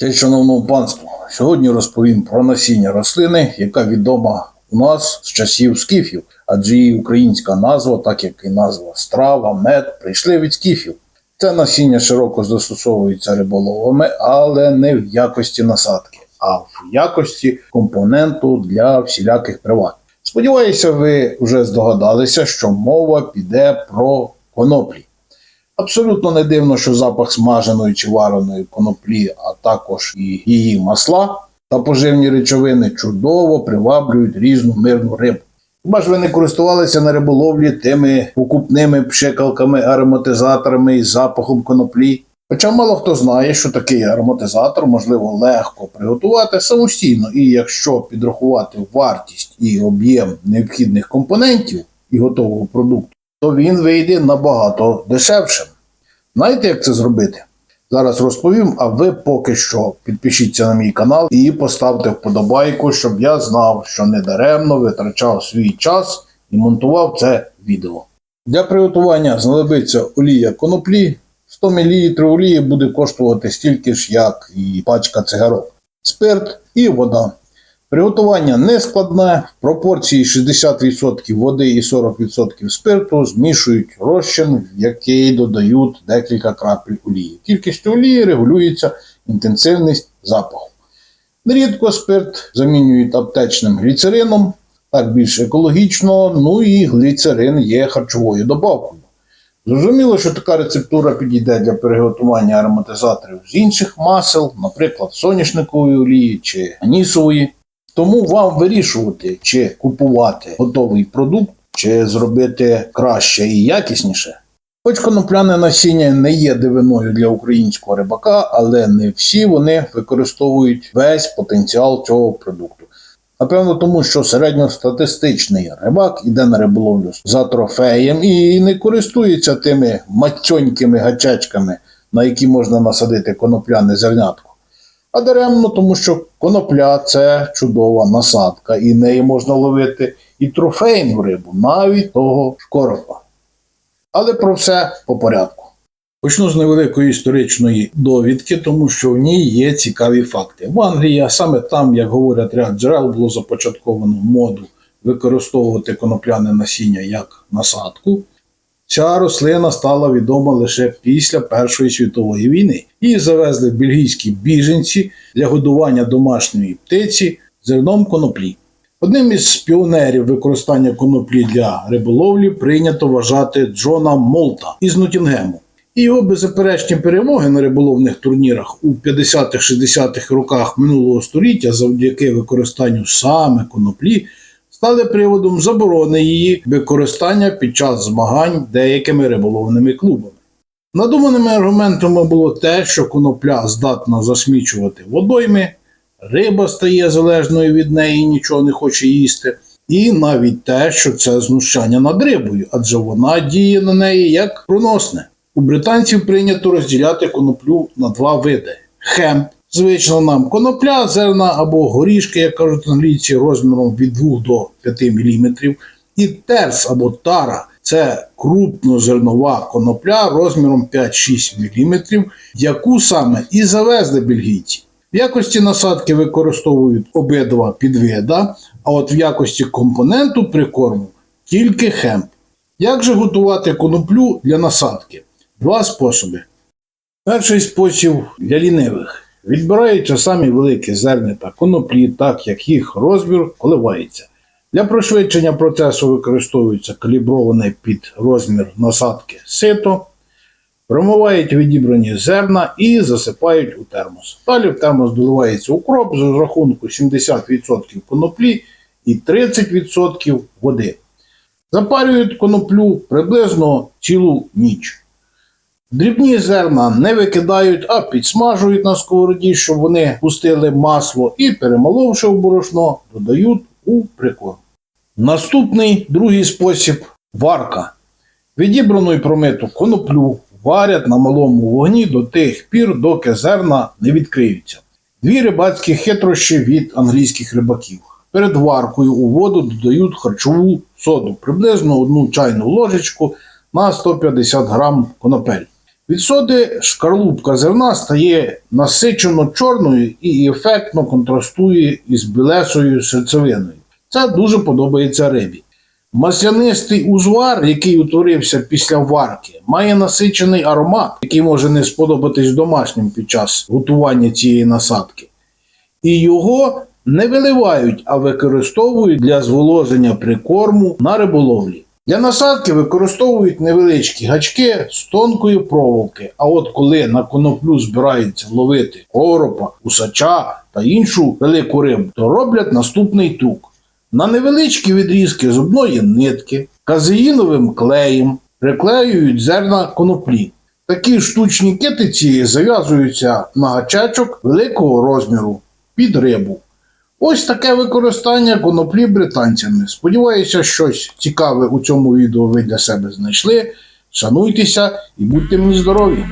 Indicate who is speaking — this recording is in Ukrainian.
Speaker 1: Те, шановному панству, сьогодні розповім про насіння рослини, яка відома у нас з часів скіфів, адже її українська назва, так як і назва страва, мед, прийшли від скіфів. Це насіння широко застосовується риболовами, але не в якості насадки, а в якості компоненту для всіляких приват. Сподіваюся, ви вже здогадалися, що мова піде про коноплі. Абсолютно не дивно, що запах смаженої чи вареної коноплі, а також і її масла та поживні речовини чудово приваблюють різну мирну рибу. Хіба ж ви не користувалися на риболовлі тими покупними пшикалками, ароматизаторами із запахом коноплі? Хоча мало хто знає, що такий ароматизатор можливо легко приготувати самостійно, і якщо підрахувати вартість і об'єм необхідних компонентів і готового продукту, то він вийде набагато дешевшим. Знаєте, як це зробити? Зараз розповім, а ви поки що підпишіться на мій канал і поставте вподобайку, щоб я знав, що недаремно витрачав свій час і монтував це відео. Для приготування знадобиться олія коноплі. 100 мл олії буде коштувати стільки ж, як і пачка цигарок, спирт і вода. Приготування не складне, в пропорції 60% води і 40% спирту змішують розчин, в який додають декілька крапель олії. Кількістю олії регулюється інтенсивність запаху. Нерідко спирт замінюють аптечним гліцерином, так більш екологічно, ну і гліцерин є харчовою добавкою. Зрозуміло, що така рецептура підійде для приготування ароматизаторів з інших масел, наприклад, соняшникової олії чи анісової. Тому вам вирішувати, чи купувати готовий продукт, чи зробити краще і якісніше. Хоч конопляне насіння не є дивиною для українського рибака, але не всі вони використовують весь потенціал цього продукту. Напевно, тому що середньостатистичний рибак іде на риболовлю за трофеєм і не користується тими мацьонькими гачечками, на які можна насадити конопляне зернятко. А даремно, тому що конопля це чудова насадка, і неї можна ловити і трофейну рибу, навіть того шкоропа. Але про все по порядку. Почну з невеликої історичної довідки, тому що в ній є цікаві факти. В Англії, а саме там, як говорять ряд джерел, було започатковано моду використовувати конопляне насіння як насадку. Ця рослина стала відома лише після Першої світової війни. Її завезли бельгійські біженці для годування домашньої птиці зерном коноплі. Одним із піонерів використання коноплі для риболовлі прийнято вважати Джона Молта із Нотінгему. І його беззаперечні перемоги на риболовних турнірах у 50-60-х роках минулого століття завдяки використанню саме коноплі стали приводом заборони її використання під час змагань деякими риболовними клубами. Надуманими аргументами було те, що конопля здатна засмічувати водойми, риба стає залежною від неї нічого не хоче їсти, і навіть те, що це знущання над рибою, адже вона діє на неї як проносне. У британців прийнято розділяти коноплю на два види: хемп, звична нам конопля, зерна або горішки, як кажуть англійці, розміром від 2 до 5 мм, і терс або тара це крупнозернова конопля розміром 5-6 мм, яку саме і завезли бельгійці. В якості насадки використовують обидва підвида, а от в якості компоненту прикорму тільки хемп. Як же готувати коноплю для насадки? Два способи. Перший спосіб для лінивих. Відбираються самі великі зерни та коноплі, так як їх розмір коливається. Для пришвидшення процесу використовується каліброване під розмір насадки сито, промивають відібрані зерна і засипають у термос. Далі в термос доливається укроп з розрахунку 70% коноплі і 30% води. Запарюють коноплю приблизно цілу ніч. Дрібні зерна не викидають, а підсмажують на сковороді, щоб вони пустили масло і, перемоловши в борошно, додають у прикорм. Наступний другий спосіб варка. Відібрану і промиту коноплю варять на малому вогні до тих пір, доки зерна не відкриються. Дві рибацькі хитрощі від англійських рибаків. Перед варкою у воду додають харчову соду, приблизно одну чайну ложечку на 150 грам конопель. Від соди шкарлупка зерна стає насичено чорною і ефектно контрастує із білесою серцевиною. Це дуже подобається рибі. Маслянистий узвар, який утворився після варки, має насичений аромат, який може не сподобатись домашнім під час готування цієї насадки. І його не виливають, а використовують для зволоження прикорму на риболовлі. Для насадки використовують невеличкі гачки з тонкої проволоки. А от коли на коноплю збираються ловити коропа, усача та іншу велику рибу, то роблять наступний трюк. На невеличкі відрізки зубної нитки казеїновим клеєм приклеюють зерна коноплі. Такі штучні китиці зав'язуються на гачечок великого розміру під рибу. Ось таке використання коноплі британцями. Сподіваюся, щось цікаве у цьому відео ви для себе знайшли. Шануйтеся і будьте мені здорові!